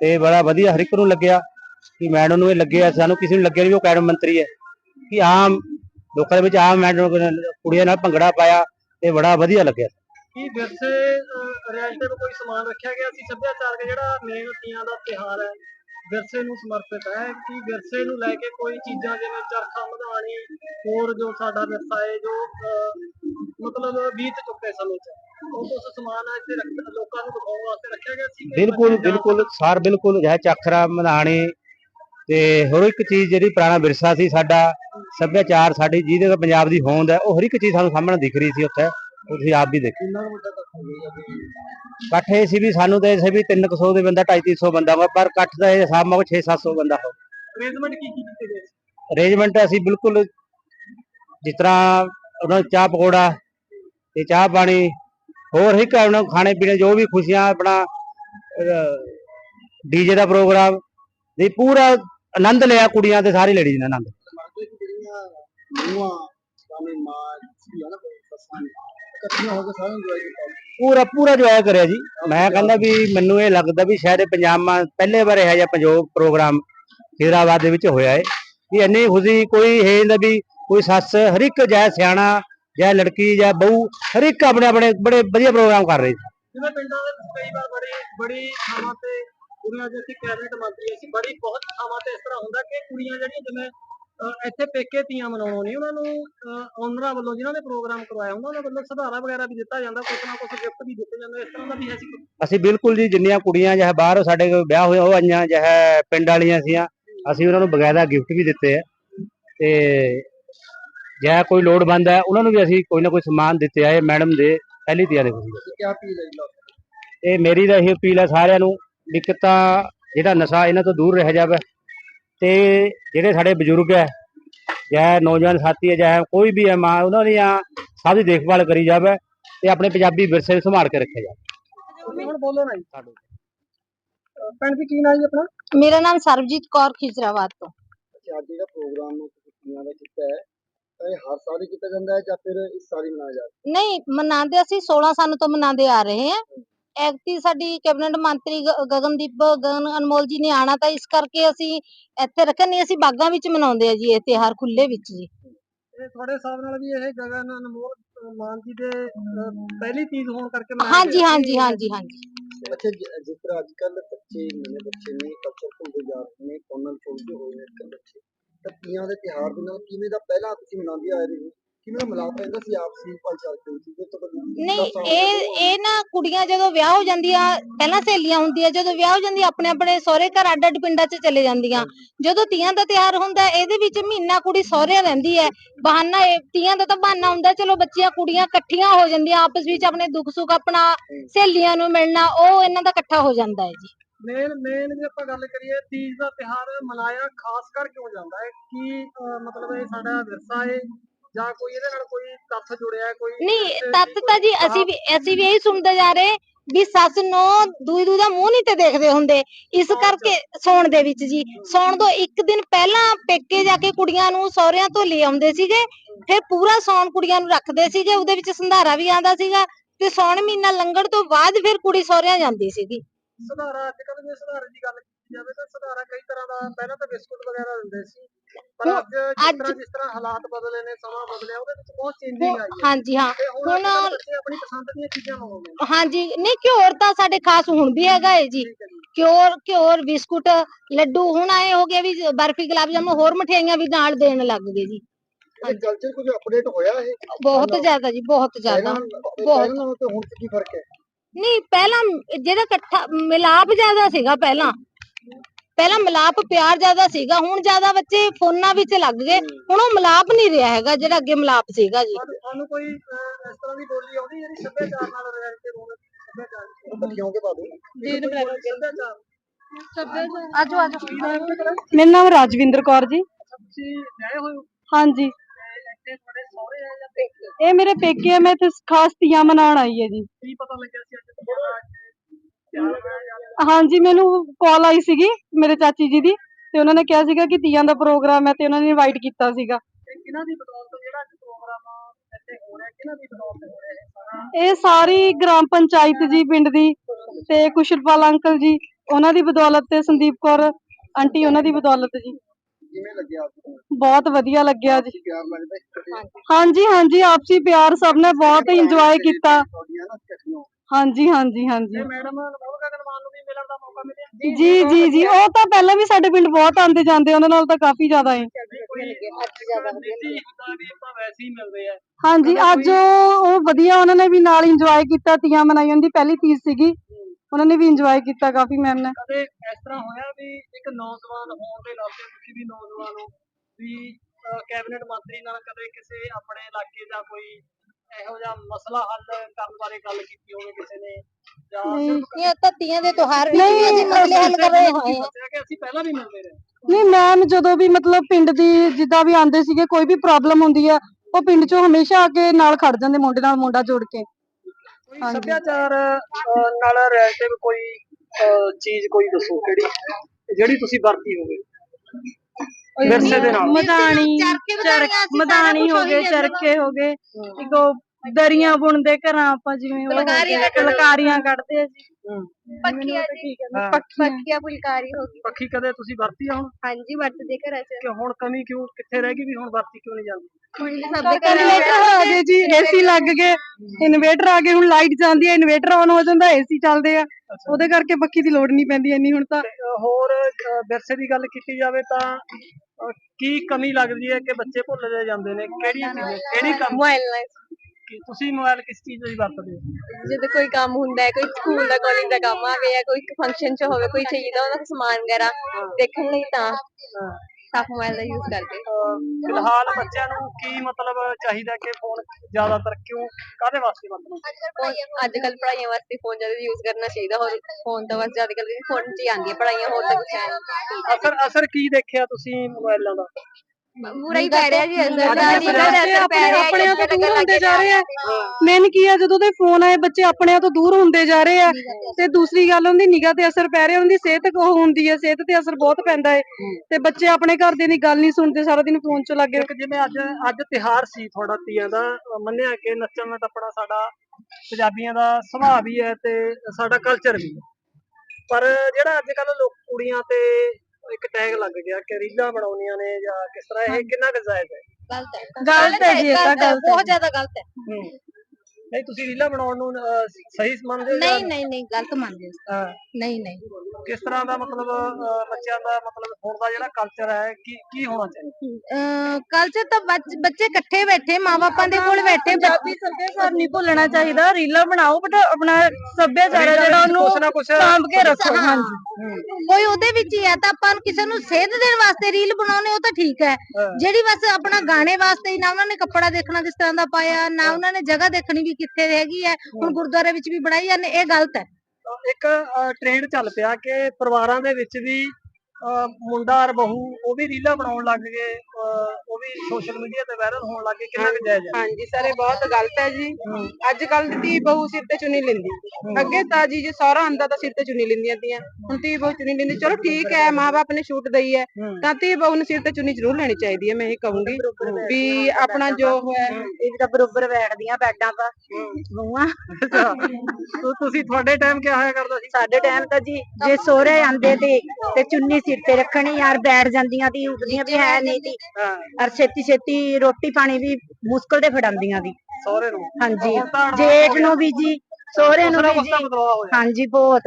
ਤੇ ਬੜਾ ਵਧੀਆ ਹਰ ਇੱਕ ਨੂੰ ਲੱਗਿਆ ਕਿ ਮੈਡਮ ਨੂੰ ਇਹ ਲੱਗਿਆ, ਸਾਨੂੰ ਕਿਸੇ ਨੂੰ ਲੱਗਿਆ ਵੀ ਉਹ ਕੈਡਮ ਮੰਤਰੀ ਹੈ। ਕਿ ਆਮ ਲੋਕਾਂ ਦੇ ਵਿੱਚ ਆਮ ਮੈਡਮ ਕੁੜੀਆਂ ਨਾਲ ਭੰਗੜਾ ਪਾਇਆ ਤੇ ਬੜਾ ਵਧੀਆ ਲੱਗਿਆ। ਕੀ ਵਿਰਸੇ ਰਿਆਇਤ ਨੂੰ ਕੋਈ ਸਮਾਨ ਰੱਖਿਆ ਗਿਆ ਸੀ? ਸੱਭਿਆਚਾਰਕ ਜਿਹੜਾ ਮੇਨ ਤੀਆਂ ਦਾ ਤਿਹਾਰ ਹੈ ਵਿਰਸੇ ਨੂੰ ਸਮਰਪਿਤ ਹੈ ਕਿ ਵਿਰਸੇ ਨੂੰ ਲੈ ਕੇ ਕੋਈ ਚੀਜ਼ਾਂ ਜਿਵੇਂ ਚਰਖਾ ਮਧਾਣੀ ਹੋਰ ਜੋ ਸਾਡਾ ਵਿਰਸਾ ਹੈ ਜੋ ਮਤਲਬ ਬੀਤ ਚੁੱਕੇ ਸਮੇਂ ਚ। ਉਹ ਕੁਝ ਸਮਾਨ ਇੱਥੇ ਰੱਖ ਲੋਕਾਂ ਨੂੰ ਦਿਖਾਉਣ ਵਾਸਤੇ ਰੱਖਿਆ ਗਿਆ ਸੀ ਬਿਲਕੁਲ ਬਿਲਕੁਲ ਸਾਰ ਬਿਲਕੁਲ ਜਹ ਚੱਖਰਾ ਮਧਾਣੀ ਤੇ ਹਰ ਇੱਕ ਚੀਜ਼ ਜਿਹੜੀ ਪੁਰਾਣਾ ਵਿਰਸਾ ਸੀ ਸਾਡਾ ਸੱਭਿਆਚਾਰ ਸਾਡੀ ਜਿਹਦੇ ਪੰਜਾਬ ਦੀ ਹੋਂਦ ਹੈ ਉਹ ਹਰ ਇੱਕ ਚੀਜ਼ ਸਾਨੂੰ ਸਾਹਮਣੇ ਦਿਖ ਰਹੀ ਸੀ ਉੱਥੇ। ਤੁਸੀਂ ਆਪ ਵੀ ਦੇਖੋ। ਕਿੰਨਾ ਵੱਡਾ ਇਕੱਠ ਇਹ ਸੀ ਵੀ ਸਾਨੂੰ ਤਾਂ ਇਹ ਸੀ ਵੀ 300 ਦੇ ਬੰਦਾ 250 ਬੰਦਾ ਵਾ ਪਰ ਇਕੱਠ ਦਾ ਇਹ ਹਿਸਾਬ ਮਾ 6-700 ਬੰਦਾ ਹੋ ਅਰੇਂਜਮੈਂਟ ਕੀ ਕੀ ਕੀਤੇ ਗਏ? ਅਰੇਂਜਮੈਂਟ ਅਸੀਂ ਬਿਲਕੁਲ ਜਿਸ ਤਰ੍ਹਾਂ ਉਹਨਾਂ ਨੂੰ ਚਾਹ ਪਕੌੜਾ ਤੇ ਚਾਹ ਪਾਣੀ ਹੋਰ ਹੀ ਉਹਨਾਂ ਨੂੰ ਖਾਣੇ ਪੀਣੇ ਜੋ ਵੀ ਖੁਸ਼ੀਆਂ ਆਪਣਾ ਡੀਜੇ ਦਾ ਪ੍ਰੋਗਰਾਮ ਦੇ ਪੂਰਾ ਆਨੰਦ ਲਿਆ ਕੁੜੀਆਂ ਤੇ ਸਾਰੀ ਲੇਡੀਜ਼ ਨੇ ਆਨੰਦ। ਜਿਹੜੀਆਂ ਨੂੰਹਾਂ ਮਾਂ ਸੀ ਨਾ। ਇਕੱਠੀਆਂ ਹੋ ਕੇ ਸਾਰੇ ਇੰਜੋਏ ਕੀਤਾ ਪੂਰਾ ਪੂਰਾ ਜੋਇਆ ਕਰਿਆ ਜੀ। ਮੈਂ ਕਹਿੰਦਾ ਵੀ ਮੈਨੂੰ ਇਹ ਲੱਗਦਾ ਵੀ ਸ਼ਾਇਦ ਇਹ ਪੰਜਾਬ ਪਹਿਲੇ ਵਾਰ ਇਹੋ ਜਿਹਾ ਪੰਜਾਬ ਪ੍ਰੋਗਰਾਮ ਹੈਦਰਾਬਾਦ ਦੇ ਵਿੱਚ ਹੋਇਆ ਹੈ ਵੀ ਇੰਨੀ ਖੁਸ਼ੀ, ਕੋਈ ਹੈ ਨਹੀਂ ਵੀ ਕੋਈ ਸੱਸ ਹਰ ਇੱਕ ਜੈ ਸਿਆਣਾ, ਜੈ ਲੜਕੀ, ਜਾਂ ਬਹੂ, ਹਰ ਇੱਕ ਆਪਣੇ ਆਪਣੇ ਬੜੇ ਵਧੀਆ ਪ੍ਰੋਗਰਾਮ ਕਰ ਰਹੇ ਸੀ। ਜਿਵੇਂ ਪਿੰਡਾਂ ਦੇ ਵਿੱਚ ਕਈ ਵਾਰ ਬੜੀ ਬੜੀ ਥਾਵਾਂ ਤੇ ਕੁੜੀਆਂ ਜੇ ਕੈਬਨਿਟ ਮੰਤਰੀ, ਅਸੀਂ ਬੜੀ ਬਹੁਤ ਥਾਵਾਂ ਤੇ ਇਸ ਤਰ੍ਹਾਂ ਹੁੰਦਾ ਕਿ ਕੁੜੀਆਂ ਜਿਹੜੀਆਂ ਜਿਵੇਂ ਇੱਥੇ ਪੇਕੇ ਤੀਆਂ ਮਨਾਉਣੋਂ ਨਹੀਂ ਉਹਨਾਂ ਨੂੰ ਓਨਰਾਂ ਵੱਲੋਂ ਜਿਨ੍ਹਾਂ ਨੇ ਪ੍ਰੋਗਰਾਮ ਕਰਵਾਇਆ ਹੁੰਦਾ ਉਹਨਾਂ ਵੱਲੋਂ ਸੁਧਾਰਾ ਵਗੈਰਾ ਵੀ ਦਿੱਤਾ ਜਾਂਦਾ ਕੁਛ ਨਾ ਕੁਛ ਗਿਫਟ ਵੀ ਦਿੱਤੇ ਜਾਂਦੇ ਇਸ ਤਰ੍ਹਾਂ ਦਾ ਵੀ ਹੈ ਸੀ ਅਸੀਂ ਬਿਲਕੁਲ ਜੀ ਜਿੰਨੀਆਂ ਕੁੜੀਆਂ ਜਿਹੇ ਬਾਹਰ ਸਾਡੇ ਵਿਆਹ ਹੋਏ ਉਹ ਆਈਆਂ ਜਿਹੇ ਪਿੰਡ ਵਾਲੀਆਂ ਸੀਆਂ ਅਸੀਂ ਉਹਨਾਂ ਨੂੰ ਬਕਾਇਦਾ ਗਿਫਟ ਵੀ ਦਿੱਤੇ ਆ। ਤੇ ਜੇ ਕੋਈ ਲੋੜਵੰਦ ਹੈ ਉਹਨਾਂ ਨੂੰ ਵੀ ਅਸੀਂ ਕੋਈ ਨਾ ਕੋਈ ਸਮਾਨ ਦਿੱਤੇ ਆ ਇਹ ਮੈਡਮ ਦੇ ਪਹਿਲੀ ਤੀਆਂ ਦੇ ਖੁਸ਼ੀ ਤੇ ਕਿਆ ਪੀ ਲਈ ਲੋ ਇਹ ਮੇਰੀ ਤਾਂ ਇਹ ਅਪੀਲ ਹੈ ਸਾਰਿਆਂ ਨੂੰ ਵੀ ਜਿਹੜਾ ਨਸ਼ਾ ਇਹਨਾਂ ਤੋਂ ਦੂਰ ਰਹਿ ਜਾਵੇ ਤੇ ਜਿਹੜੇ ਸਾਡੇ ਬਜ਼ੁਰਗ ਹੈ ਜਾਂ ਨੌਜਵਾਨ ਸਾਥੀ ਹੈ ਜਾਂ ਕੋਈ ਵੀ ਹੈ ਮਾਂ ਉਹਨਾਂ ਦੀਆਂ ਸਭ ਦੀ ਦੇਖਭਾਲ ਕਰੀ ਜਾਵੇ ਤੇ ਆਪਣੇ ਪੰਜਾਬੀ ਵਿਰਸੇ ਨੂੰ ਸੰਭਾਲ ਕੇ ਰੱਖਿਆ ਜਾਵੇ। ਹੁਣ ਬੋਲੋ ਨਾ ਜੀ ਅਹ, ਭੈਣ ਜੀ ਕੀ ਨਾਮ ਜੀ ਆਪਣਾ? ਮੇਰਾ ਨਾਮ ਸਰਬਜੀਤ ਕੌਰ ਖਿਜਰਾਬਾਦ ਤੋਂ। ਅੱਛਾ ਅੱਜ ਜਿਹੜਾ ਪ੍ਰੋਗਰਾਮ ਨੂੰ ਤੁਸੀਂ ਤੀਆਂ ਦਾ ਕੀਤਾ ਹੈ? ਤਾਂ ਇਹ ਹਰ ਸਾਲ ਹੀ ਕੀਤਾ ਜਾਂਦਾ ਹੈ ਜਾਂ ਫਿਰ ਇਸ ਸਾਲ ਹੀ ਮਨਾਇਆ ਜਾਂਦਾ ਨਹੀਂ ਮਨਾਉਂਦੇ ਅਸੀਂ 16 ਸਾਲ ਤੋਂ ਮਨਾਉਂਦੇ ਆ ਰਹੇ ਹਾਂ। ਐਕਟੀ ਸਾਡੀ ਕੈਬਨਿਟ ਮੰਤਰੀ ਗ- ਗਗਨਦੀਪ ਗਗਨ ਅਨਮੋਲ ਜੀ ਨੇ ਆਣਾ ਤਾਂ ਇਸ ਕਰਕੇ ਅਸੀਂ ਇੱਥੇ ਰੱਖਿਆ ਨਹੀਂ ਅਸੀਂ ਬਾਗਾਂ ਵਿੱਚ ਮਨਾਉਂਦੇ ਆ ਜੀ ਇਹ ਤਿਉਹਾਰ ਖੁੱਲੇ ਵਿੱਚ ਜੀ। ਇਹ ਤੁਹਾਡੇ ਹਿਸਾਬ ਨਾਲ ਵੀ ਇਹ ਗਗਨ ਅਨਮੋਲ ਅਹ, ਮਾਨ ਜੀ ਦੇ ਅਹ, ਪਹਿਲੀ ਤੀਜ ਹੋਣ ਕਰਕੇ ਮਨਾਇਆ ਹਾਂਜੀ ਗਿਆ। ਹਾਂਜੀ ਹਾਂਜੀ ਹਾਂਜੀ। ਹੈ ਅੱਛਾ ਜਿ- ਜਿਸ ਤਰ੍ਹਾਂ ਅੱਜ ਕੱਲ ਬੱਚੇ ਨਵੇਂ ਬੱਚੇ ਨੇ ਕਲਚਰ ਭੁੱਲਦੇ ਜਾ ਰਹੇ ਨੇ ਕਾਮਨ ਭੁੱਲਦੇ ਹੋਏ ਨੇ ਅੱਜ ਬੱਚੇ। ਤਾਂ ਤੀਆਂ ਦੇ ਤਿਉਹਾਰ ਦੇ ਨਾਲ ਕਿਵੇਂ ਦਾ ਪਹਿਲਾਂ ਤੁਸੀਂ ਮਨਾਉਂਦੇ ਆ ਰਹੇ ਹੋ? ਕਿਵੇਂ ਦਾ ਮਿਲਾਪ ਰਹਿੰਦਾ ਸੀ ਆਪਸੀ ਭਾਈਚਾਰੇ ਦੇ ਵਿੱਚ ਇਹ ਤਾਂ ਕਦੇ ਨਹੀਂ ਇਹ ਇਹ ਨਾ ਕੁੜੀਆਂ ਜਦੋਂ ਵਿਆਹ ਹੋ ਜਾਂਦੀਆਂ ਪਹਿਲਾਂ ਸਹੇਲੀਆਂ ਹੁੰਦੀਆਂ ਜਦੋਂ ਵਿਆਹ ਹੋ ਜਾਂਦੀ ਆਪਣੇ ਆਪਣੇ ਸਹੁਰੇ ਘਰ ਅੱਡ ਅੱਡ ਪਿੰਡਾਂ 'ਚ ਚਲੇ ਜਾਂਦੀਆਂ। ਜਦੋਂ ਤੀਆਂ ਦਾ ਤਿਉਹਾਰ ਹੁੰਦਾ ਇਹਦੇ ਵਿੱਚ ਮਹੀਨਾ ਕੁੜੀ ਸਹੁਰਿਆਂ ਰਹਿੰਦੀ ਹੈ। ਬਹਾਨਾ ਇਹ ਤੀਆਂ ਦਾ ਤਾਂ ਬਹਾਨਾ ਹੁੰਦਾ ਚਲੋ ਬੱਚੀਆਂ ਕੁੜੀਆਂ ਇਕੱਠੀਆਂ ਹੋ ਜਾਂਦੀਆਂ ਆਪਸ ਵਿੱਚ ਆਪਣੇ ਦੁੱਖ ਸੁੱਖ ਆਪਣਾ ਸਹੇਲੀਆਂ ਨੂੰ ਮਿਲਣਾ ਉਹ ਇਹਨਾਂ ਦਾ ਇਕੱਠਾ ਹੋ ਜਾਂਦਾ ਹੈ ਜੀ। ਮੇਨ ਮੇਨ ਜੇ ਆਪਾਂ ਗੱਲ ਕਰੀਏ ਤੀਜ ਦਾ ਤਿਹਾਰ ਮਨਾਇਆ ਖਾਸ ਕਰ ਕਿਉਂ ਜਾਂਦਾ ਹੈ? ਕੀ ਮਤਲਬ ਇਹ ਸਾਡਾ ਵਿਰਸਾ ਹੈ? ਜਾਂ ਕੋਈ ਇਹਦੇ ਨਾਲ ਕੋਈ ਤੱਥ ਜੁੜਿਆ ਹੈ ਕੋਈ ਨਹੀਂ ਕਿਸੇ ਤੱਤ ਦੀ ਤਾਂ ਜੀ ਅਸੀਂ ਵੀ ਅਸੀਂ ਵੀ ਇਹੀ ਸੁਣਦੇ ਜਾ ਰਹੇ ਵੀ ਸੱਸ ਨੂੰ ਦੂਈ ਦੂ ਦਾ ਮੂੰਹ ਨਹੀਂ ਤੇ ਦੇਖਦੇ ਹੁੰਦੇ। ਇਸ ਸੌਣ 'ਚ। ਕਰਕੇ ਸੌਣ ਦੇ ਵਿੱਚ ਜੀ। ਸੌਣ ਤੋਂ ਇੱਕ ਦਿਨ ਪਹਿਲਾਂ ਪੇਕੇ ਜਾ ਕੇ ਕੁੜੀਆਂ ਨੂੰ ਸਹੁਰਿਆਂ ਤੋਂ ਲੈ ਆਉਂਦੇ ਸੀਗੇ। ਫਿਰ ਪੂਰਾ ਸੌਣ ਕੁੜੀਆਂ ਨੂੰ ਰੱਖਦੇ ਸੀਗੇ। ਉਹਦੇ ਵਿੱਚ ਸੰਧਾਰਾ ਵੀ ਆਂਦਾ ਸੀਗਾ ਤੇ ਸੌਣ ਮਹੀਨਾ ਲੰਘਣ ਤੋਂ ਬਾਅਦ ਫਿਰ ਕੁੜੀ ਸਹੁਰਿਆਂ ਜਾਂਦੀ ਸੀਗੀ। ਸੁਧਾਰਾ ਅੱਜ ਕੱਲ੍ਹ ਜੇ ਸੁਧਾਰੇ ਦੀ ਗੱਲ ਕੀਤੀ ਜਾਵੇ ਤਾਂ ਸੁਧਾਰਾ ਕਈ ਤਰ੍ਹਾਂ ਦਾ ਪਹਿਲਾਂ ਤਾਂ ਬਿਸਕੁਟ ਵਗੈਰਾ ਦਿੰਦੇ ਸੀ ਪਰ ਅੱਜ ਜਿਸ ਤਰ੍ਹਾਂ ਜਿਸ ਤਰ੍ਹਾਂ ਹਾਲਾਤ ਬਦਲੇ ਨੇ ਸਮਾਂ ਬਦਲਿਆ ਉਹਦੇ ਵਿੱਚ ਬਹੁਤ ਚੇਂਜਿੰਗ ਆਈ ਹੈ। ਹਾਂਜੀ ਹਾਂ। ਹੁਣ ਬੱਚੇ ਆਪਣੀ ਪਸੰਦ ਦੀਆਂ ਚੀਜ਼ਾਂ ਮੰਗਵਾਉਂਦੇ ਹਾਂਜੀ ਨਹੀਂ ਘਿਓਰ ਤਾਂ ਸਾਡੇ ਖਾਸ ਹੁਣ ਵੀ ਹੈਗਾ ਹੈ ਜੀ। ਘਿਓਰ ਘਿਓਰ ਬਿਸਕੁਟ ਲੱਡੂ ਹੁਣ ਆਏ ਹੋ ਗਿਆ ਵੀ ਬਰਫੀ ਗੁਲਾਬ ਜਾਮੁਨ ਹੋਰ ਮਠਿਆਈਆਂ ਵੀ ਨਾਲ ਦੇਣ ਲੱਗ ਗਏ ਜੀ। ਕਲਚਰ ਕੁਝ ਅਪਡੇਟ ਹੋਇਆ ਇਹ? ਬਹੁਤ ਜ਼ਿਆਦਾ ਜੀ ਬਹੁਤ ਜ਼ਿਆਦਾ। ਬਹੁਤ। ਹੁਣ ਕੀ ਫ਼ਰਕ ਹੈ? ਨਹੀਂ ਪਹਿਲਾਂ ਜਿਹੜਾ ਇਕੱਠਾ ਮਿਲਾਪ ਜ਼ਿਆਦਾ ਸੀਗਾ ਪਹਿਲਾਂ। ਪਹਿਲਾਂ ਮਿਲਾਪ ਪਿਆਰ ਜ਼ਿਆਦਾ ਸੀਗਾ ਹੁਣ ਜ਼ਿਆਦਾ ਬੱਚੇ ਫੋਨਾਂ ਵਿੱਚ ਲੱਗ ਗਏ। ਹੁਣ ਉਹ ਮਿਲਾਪ ਨਹੀਂ ਰਿਹਾ ਹੈਗਾ ਜਿਹੜਾ ਅੱਗੇ ਮਿਲਾਪ ਸੀਗਾ ਜੀ। ਤੁਹਾਨੂੰ ਤੁਹਾਨੂੰ ਕੋਈ ਅਹ, ਇਸ ਤਰ੍ਹਾਂ ਦੀ ਬੋਲੀ ਆਉਂਦੀ ਜਿਹੜੀ ਸੱਭਿਆਚਾਰ ਨਾਲ ਰਿਲੇਟਡ ਹੋਵੇ ਸੱਭਿਆਚਾਰ ਬੱਚਿਆਂ ਕੇ ਪਾ ਦੋ ਜੀ ਸੱਭਿਆਚਾਰ। ਆਜੋ ਆਜੋ। ਮੇਰਾ ਨਾਮ ਰਾਜਵਿੰਦਰ ਕੌਰ ਜੀ। ਹਾਂਜੀ। ਇਹ ਮੇਰੇ ਪੇਕੇ ਆ ਮੈਂ ਤੇ ਖਾਸ ਤੀਆਂ ਮਨਾਉਣ ਆਈ ਹੈ ਜੀ। ਕੀ ਪਤਾ ਲੱਗਿਆ ਸੀ ਅੱਜ ਹਾਂਜੀ ਮੈਨੂੰ ਕਾਲ ਆਈ ਸੀਗੀ ਮੇਰੇ ਚਾਚੀ ਜੀ ਦੀ ਤੇ ਉਹਨਾਂ ਨੇ ਕਿਹਾ ਸੀਗਾ ਕਿ ਤੀਆਂ ਦਾ ਪ੍ਰੋਗਰਾਮ ਹੈ ਤੇ ਉਹਨਾਂ ਨੇ ਇਨਵਾਈਟ ਕੀਤਾ ਸੀਗਾ। ਇਹ ਕਿਹਨਾਂ ਦੀ ਬਦੌਲਤ ਜਿਹੜਾ ਅੱਜ ਪ੍ਰੋਗਰਾਮ ਇੱਥੇ ਹੋ ਰਿਹਾ ਕਿਹਨਾਂ ਦੀ ਬਦੌਲਤ ਹੋ ਰਿਹਾ ਇਹ ਸਾਰਾ? ਇਹ ਸਾਰੀ ਗ੍ਰਾਮ ਪੰਚਾਇਤ ਜੀ ਪਿੰਡ ਦੀ ਤੇ ਕੁਸ਼ਲਪਾਲ ਅੰਕਲ ਜੀ ਉਹਨਾਂ ਦੀ ਬਦੌਲਤ ਤੇ ਸੰਦੀਪ ਕੌਰ ਆਂਟੀ ਉਹਨਾਂ ਦੀ ਬਦੌਲਤ ਜੀ। ਕਿਵੇਂ ਲੱਗਿਆ ਬਹੁਤ ਵਧੀਆ ਲੱਗਿਆ ਜੀ। ਪਿਆਰ ਲੱਗਦਾ ਤੁਹਾਡੇ ਹਾਂਜੀ। ਹਾਂਜੀ ਆਪਸੀ ਪਿਆਰ ਸਭ ਨੇ ਬਹੁਤ ਇੰਜੋਏ ਕੀਤਾ। ਹਾਂਜੀ ਹਾਂਜੀ ਹਾਂਜੀ। ਤੇ ਮੈਡਮ ਨਵ ਗਗਨਮਾਨ ਨੂੰ ਵੀ ਮਿਲਣ ਦਾ ਮੌਕਾ ਮਿਲਿਆ? ਜੀ ਜੀ ਜੀ ਉਹ ਤਾਂ ਪਹਿਲਾਂ ਵੀ ਸਾਡੇ ਪਿੰਡ ਬਹੁਤ ਆਉਂਦੇ ਜਾਂਦੇ ਉਹਨਾਂ ਨਾਲ ਤਾਂ ਕਾਫੀ ਜ਼ਿਆਦਾ ਹੈ। ਹਾਂਜੀ ਅੱਜ ਉਹ ਉਹ ਵਧੀਆ ਉਹਨਾਂ ਨੇ ਵੀ ਨਾਲ ਇੰਜੋਏ ਕੀਤਾ ਤੀਆਂ ਮਨਾਈਆਂ ਦੀ ਪਹਿਲੀ ਤੀਜ ਸੀਗੀ। ਉਹਨਾਂ ਨੇ ਵੀ ਇੰਜੋਏ ਕੀਤਾ ਕਾਫੀ ਮੈਮ ਨੇ। ਕਦੇ ਇਸ ਤਰ੍ਹਾਂ ਹੋਇਆ ਵੀ ਇੱਕ ਨੌਜਵਾਨ ਹੋਣ ਦੇ ਨਾਤੇ ਤੁਸੀਂ ਵੀ ਨੌਜਵਾਨ ਹੋ ਵੀ ਕੈਬਨਿਟ ਮੰਤਰੀ ਨਾਲ ਕਦੇ ਕਿਸੇ ਆਪਣੇ ਇਲਾਕੇ ਦਾ ਕੋਈ ਇਹੋ ਜਿਹਾ ਮਸਲਾ ਹੱਲ ਕਰਨ ਬਾਰੇ ਗੱਲ ਕੀਤੀ ਹੋਵੇ ਕਿਸੇ ਨੇ ਜਾਂ ਇਹ ਤਾਂ ਤੀਆਂ ਦੇ ਤਿਉਹਾਰ ਵਿੱਚ ਵੀ ਅਸੀਂ ਮਸਲੇ ਹੱਲ ਕਰ ਰਹੇ ਹੋਏ ਹਾਂ ਅਸੀਂ ਪਹਿਲਾਂ ਵੀ ਮਿਲਦੇ ਰਹੇ। ਨਹੀਂ ਮੈਮ ਜਦੋਂ ਵੀ ਮਤਲਬ ਪਿੰਡ ਦੀ ਜਿੱਦਾਂ ਵੀ ਆਉਂਦੇ ਸੀਗੇ ਕੋਈ ਵੀ ਪ੍ਰੋਬਲਮ ਹੁੰਦੀ ਆ ਉਹ ਪਿੰਡ ਚੋਂ ਹਮੇਸ਼ਾ ਆ ਕੇ ਨਾਲ ਖੜ ਜਾਂਦੇ ਮੁੰਡੇ ਨਾਲ ਮੁੰਡਾ ਜੋੜ ਕੇ। ਕੋਈ ਸੱਭਿਆਚਾਰ ਅਹ, ਨਾਲ ਰਿਲੇਟਿਵ ਕੋਈ ਅਹ, ਚੀਜ਼ ਕੋਈ ਦੱਸੋ ਕਿਹੜੀ ਜਿਹੜੀ ਤੁਸੀਂ ਵਰਤੀ ਹੋਵੇ? ਵਿਰਸੇ ਦੇ ਨਾਲ। ਮਦਾਨੀ ਚਰਖੇ ਸਾਰਾ ਮਦਾਨੀ ਹੋ ਗਏ। ਚਰਖੇ ਹੋ ਗਏ ਇੱਕ ਉਹ ਦਰੀਆਂ ਬੁਣਦੇ ਘਰਾਂ ਆਪਾਂ ਜਿਵੇਂ ਉਹ ਹੋ ਫੁਲਕਾਰੀਆਂ ਗਿਆ, ਕੱਢਦੇ। ਫੁਲਕਾਰੀਆਂ ਕੱਢਦੇ ਆ ਜੀ। ਪੱਖੀਆਂ ਜੀ। ਹਾਂ। ਪੱਖੀਆਂ। ਫੁਲਕਾਰੀ ਹੋ ਗਈ। ਪੱਖੀ ਕਦੇ ਤੁਸੀਂ ਵਰਤੀ ਆ ਹੁਣ? ਹਾਂਜੀ ਵਰਤਦੇ ਘਰਾਂ ਚ। ਕਿ ਹੁਣ ਕਮੀ ਕਿਉਂ ਕਿੱਥੇ ਰਹਿ ਗਈ ਵੀ ਹੁਣ ਵਰਤੀ ਕਿਉਂ ਨਹੀਂ ਜਾਂਦੀ? ਹੁਣ ਸਭ ਦੇ ਇਨਵੇਟਰ ਆ ਗਏ ਜੀ ਏਸੀ ਲੱਗ ਗਏ। ਇਨਵੇਟਰ ਆ ਗਏ ਹੁਣ ਲਾਈਟ ਜਾਂਦੀ ਹੈ ਇਨਵੇਟਰ ਆਨ ਹੋ ਜਾਂਦਾ ਏਸੀ ਚੱਲਦੇ ਆ। ਉਹਦੇ ਕਰਕੇ ਪੱਖੀ ਦੀ ਲੋੜ ਨਹੀਂ ਪੈਂਦੀ ਇੰਨੀ ਹੁਣ ਤਾਂ। ਅਹ, ਹੋਰ ਅਹ, ਵਿਰਸੇ ਦੀ ਗੱਲ ਕੀਤੀ ਜਾਵੇ ਤਾਂ ਅਹ, ਕੀ ਕਮੀ ਲੱਗਦੀ ਹੈ ਕਿ ਬੱਚੇ ਭੁੱਲਦੇ ਜਾਂਦੇ ਨੇ? ਕਿਹੜੀਆਂ ਚੀਜ਼ਾਂ ਕਿਹੜੀ ਕੰਮ? ਮੋਬਾਈਲ ਤੁਸੀਂ ਮੋਬਾਈਲ ਕਿਸ ਚੀਜ਼ ਲਈ ਵਰਤਦੇ ਹੋ? ਜਦੋਂ ਕੋਈ ਕੰਮ ਹੁੰਦਾ ਹੈ ਕੋਈ ਸਕੂਲ ਦਾ ਕਾਲਜ ਦਾ ਕੰਮ ਆ ਗਿਆ ਕੋਈ ਫੰਕਸ਼ਨ ਚ ਹੋਵੇ ਕੋਈ ਚਾਹੀਦਾ ਉਹਦਾ ਸਮਾਨ ਵਗੈਰਾ ਦੇਖਣ ਲਈ ਤਾਂ ਤਾਂ ਮੋਬਾਈਲ ਦਾ ਯੂਜ਼ ਕਰਦੇ। ਅਹ, ਫਿਲਹਾਲ ਬੱਚਿਆਂ ਨੂੰ ਕੀ ਮਤਲਬ ਚਾਹੀਦਾ ਕਿ ਫੋਨ ਜ਼ਿਆਦਾਤਰ ਕਿਉਂ ਕਾਹਦੇ ਵਾਸਤੇ ਵਰਤਣਾ? ਅੱਜ ਕੱਲ ਪੜ੍ਹਾਈਆਂ ਵਾਸਤੇ ਫੋਨ ਜ਼ਿਆਦਾ ਯੂਜ਼ ਕਰਨਾ ਚਾਹੀਦਾ ਹੋਰ ਫੋਨ ਤਾਂ ਬਸ ਜ਼ਿਆਦਾ ਕਰਕੇ ਫੋਨ 'ਚ ਹੀ ਆਉਂਦੀਆਂ ਹੋਰ ਤਾਂ ਕੁਛ ਹੈ ਨਹੀਂ ਅਸਰ ਅਸਰ ਕੀ ਦੇਖਿਆ ਤੁਸੀਂ ਮੋਬਾਈਲਾਂ ਦਾ? ਬੁਰਾ ਹੀ ਪੈ ਰਿਹਾ ਜੀ ਅੰਦਰ ਦਾ ਬੱਚੇ ਆਪਣੇ ਆਪਣਿਆਂ ਤੋਂ ਦੂਰ ਹੁੰਦੇ ਜਾ ਰਹੇ ਆ। ਮੇਨ ਕੀ ਆ ਜਦੋਂ ਦੇ ਫੋਨ ਆਏ ਬੱਚੇ ਆਪਣਿਆਂ ਤੋਂ ਦੂਰ ਹੁੰਦੇ ਜਾ ਰਹੇ ਆ ਤੇ ਦੂਸਰੀ ਗੱਲ ਉਹਦੀ ਨਿਗਾਹ ਤੇ ਅਸਰ ਪੈ ਰਿਹਾ ਉਹਦੀ ਸਿਹਤ ਉਹ ਹੁੰਦੀ ਹੈ ਸਿਹਤ ਤੇ ਅਸਰ ਬਹੁਤ ਪੈਂਦਾ ਹੈ। ਤੇ ਬੱਚੇ ਆਪਣੇ ਘਰ ਦੇ ਦੀ ਗੱਲ ਨਹੀਂ ਸੁਣਦੇ ਸਾਰਾ ਦਿਨ ਫੋਨ 'ਚ ਲੱਗੇ ਜਿਵੇਂ ਅੱਜ ਅੱਜ ਤਿਹਾਰ ਸੀ ਤੁਹਾਡਾ ਤੀਆਂ ਦਾ ਮੰਨਿਆ ਕਿ ਨੱਚਣ ਟੱਪਣਾ ਸਾਡਾ ਪੰਜਾਬੀਆਂ ਦਾ ਸੁਭਾਅ ਵੀ ਹੈ ਤੇ ਸਾਡਾ ਕਲਚਰ ਵੀ ਪਰ ਜਿਹੜਾ ਅੱਜ ਕੱਲ ਲੋਕ ਕੁੜੀਆਂ ਤੇ ਇੱਕ ਟੈਗ ਲੱਗ ਗਿਆ ਕਿ ਰੀਲਾਂ ਬਣਾਉਣੀਆਂ ਨੇ ਜਾਂ ਕਿਸ ਤਰ੍ਹਾਂ ਇਹ ਕਿੰਨਾ ਕੁ ਜਾਇਜ਼ ਹੈ? ਗਲਤ ਹੈ। ਗਲਤ ਹੈ ਜੀ, ਇਹ ਤਾਂ ਗਲਤ ਹੈ। ਬਹੁਤ ਜ਼ਿਆਦਾ ਗਲਤ ਹੈ। ਨਹੀਂ ਤੁਸੀਂ ਰੀਲਾਂ ਬਣਾਉਣ ਨੂੰ ਅਹ, ਸਹੀ ਮੰਨਦੇ ਹੋ ਜਾਂ- ਨਹੀਂ ਨਹੀਂ ਨਹੀਂ ਗਲਤ ਮੰਨਦੇ ਅਸੀਂ। ਹਾਂ। ਨਹੀਂ ਨਹੀਂ। ਕਿਸ ਤਰ੍ਹਾਂ ਦਾ ਮਤਲਬ ਅਹ, ਬੱਚਿਆਂ ਦਾ ਮਤਲਬ ਹੁਣ ਦਾ ਜਿਹੜਾ ਕਲਚਰ ਹੈ ਕੀ ਕੀ ਹੋਣਾ ਚਾਹੀਦਾ? ਕਲਚਰ ਤਾਂ ਬੱਚ- ਬੱਚੇ ਇਕੱਠੇ ਬੈਠੇ ਮਾਪਿਆਂ ਦੇ ਕੋਲ ਬੈਠੇ ਪੰਜਾਬੀ ਸੱਭਿਆਚਾਰ ਨਹੀਂ ਭੁੱਲਣਾ ਚਾਹੀਦਾ। ਰੀਲਾਂ ਬਣਾਓ ਬਟ ਆਪਣਾ ਸੱਭਿਆਚਾਰ ਹੈ ਜਿਹੜਾ ਉਹਨੂੰ ਕੁਛ ਨਾ ਕੁਛ ਸਾਂਭ ਕੇ ਰੱਖੋ। ਹਾਂਜੀ। ਕੋਈ ਉਹਦੇ ਵਿੱਚ ਹੀ ਹੈ ਤਾਂ ਆਪਾਂ ਨੂੰ ਕਿਸੇ ਨੂੰ ਸੇਧ ਦੇਣ ਵਾਸਤੇ ਰੀਲ ਬਣਾਉਣੇ ਉਹ ਤਾਂ ਠੀਕ ਹੈ। ਜਿਹੜੀ ਬਸ ਆਪਣਾ ਗਾਣੇ ਵਾਸਤੇ ਹੀ ਨਾ ਉਹਨਾਂ ਨੇ ਕੱਪੜਾ ਦੇਖਣਾ ਕਿਸ ਤਰ੍ਹਾਂ ਦਾ ਪਾਇਆ ਨਾ ਉਹਨਾਂ ਨੇ ਜਗ੍ਹਾ ਦੇਖਣੀ ਵੀ ਕਿੱਥੇ ਹੈਗੀ ਹੈ ਹੁਣ ਗੁਰਦੁਆਰੇ ਵਿੱਚ ਵੀ ਬਣਾਈ ਜਾਂਦੇ ਇਹ ਗਲਤ ਹੈ? ਇੱਕ ਟ੍ਰੈਂਡ ਚੱਲ ਪਿਆ ਕਿ ਪਰਿਵਾਰਾਂ ਦੇ ਵਿੱਚ ਵੀ ਮੁੰਡਾ ਔਰ ਬਹੂ ਉਹ ਵੀ ਰੀਲਾਂ ਬਣਾਉਣ ਲੱਗ ਗਏ ਉਹ ਵੀ ਸੋਸ਼ਲ ਮੀਡੀਆ ਤੇ ਵਾਇਰਲ ਹੋਣ ਲੱਗ ਗਏ ਕਿੰਨਾ ਕੁ ਜਾਇਜ਼ ਹੈ? ਹਾਂਜੀ ਸਰ ਇਹ ਬਹੁਤ ਗਲਤ ਹੈ ਜੀ। ਅੱਜ ਕੱਲ ਦੀ ਧੀ ਬਹੂ ਸਿਰ ਤੇ ਚੁੰਨੀ ਲੈਂਦੀ। ਅੱਗੇ ਤਾਂ ਜੀ ਜੇ ਸਹੁਰਾ ਆਂਦਾ ਤਾਂ ਸਿਰ ਤੇ ਚੁੰਨੀ ਲੈਂਦੀਆਂ ਤੀਆਂ। ਹੁਣ ਧੀ ਬਹੂ ਚੁੰਨੀ ਲੈਂਦੀ ਚਲੋ ਠੀਕ ਹੈ ਮਾਂ-ਬਾਪ ਨੇ ਛੂਟ ਦਈ ਹੈ। ਤਾਂ ਧੀ ਬਹੂ ਨੂੰ ਸਿਰ ਤੇ ਚੁੰਨੀ ਜ਼ਰੂਰ ਲੈਣੀ ਚਾਹੀਦੀ ਹੈ ਮੈਂ ਇਹ ਕਹੂੰਗੀ। ਵੀ ਆਪਣਾ ਜੋ ਹੈ ਇਹ ਤਾਂ ਬਰੋਬਰ ਬੈਠਦੀਆਂ ਬੈਡਾਂ 'ਤੇ। ਬਹੂਆਂ। ਤੁਸੀਂ ਤੁਹਾਡੇ ਟਾਈਮ ਕਿਆ ਹੋਇਆ ਕਰਦਾ ਸੀ? ਸਾਡੇ ਟਾਈਮ ਤਾਂ ਜੀ ਜੇ ਸੋਹਰੇ ਆਂਦੇ ਤੇ ਤੇ ਚੁੰਨੀ ਸਿਰ ਤੇ ਰੱਖਣੀ ਯਾਰ ਬੈਠ ਜਾਂਦੀਆਂ ਤੀ ਉੱਠਦੀਆਂ ਵੀ ਹੈ ਨਹੀਂ ਤੀ। ਹਾਂ। ਔਰ ਛੇਤੀ ਛੇਤੀ ਰੋਟੀ ਪਾਣੀ ਵੀ ਮੁਸ਼ਕਲ ਤੇ ਫੜਾਉਂਦੀਆਂ ਦੀ ਸਹੁਰੇ ਨੂੰ। ਹਾਂਜੀ। ਜੇਠ ਨੂੰ ਵੀ ਜੀ ਸੋਹਰੇ ਨੂੰ ਵੀ ਜੀ। ਹਾਂਜੀ ਬਹੁਤ।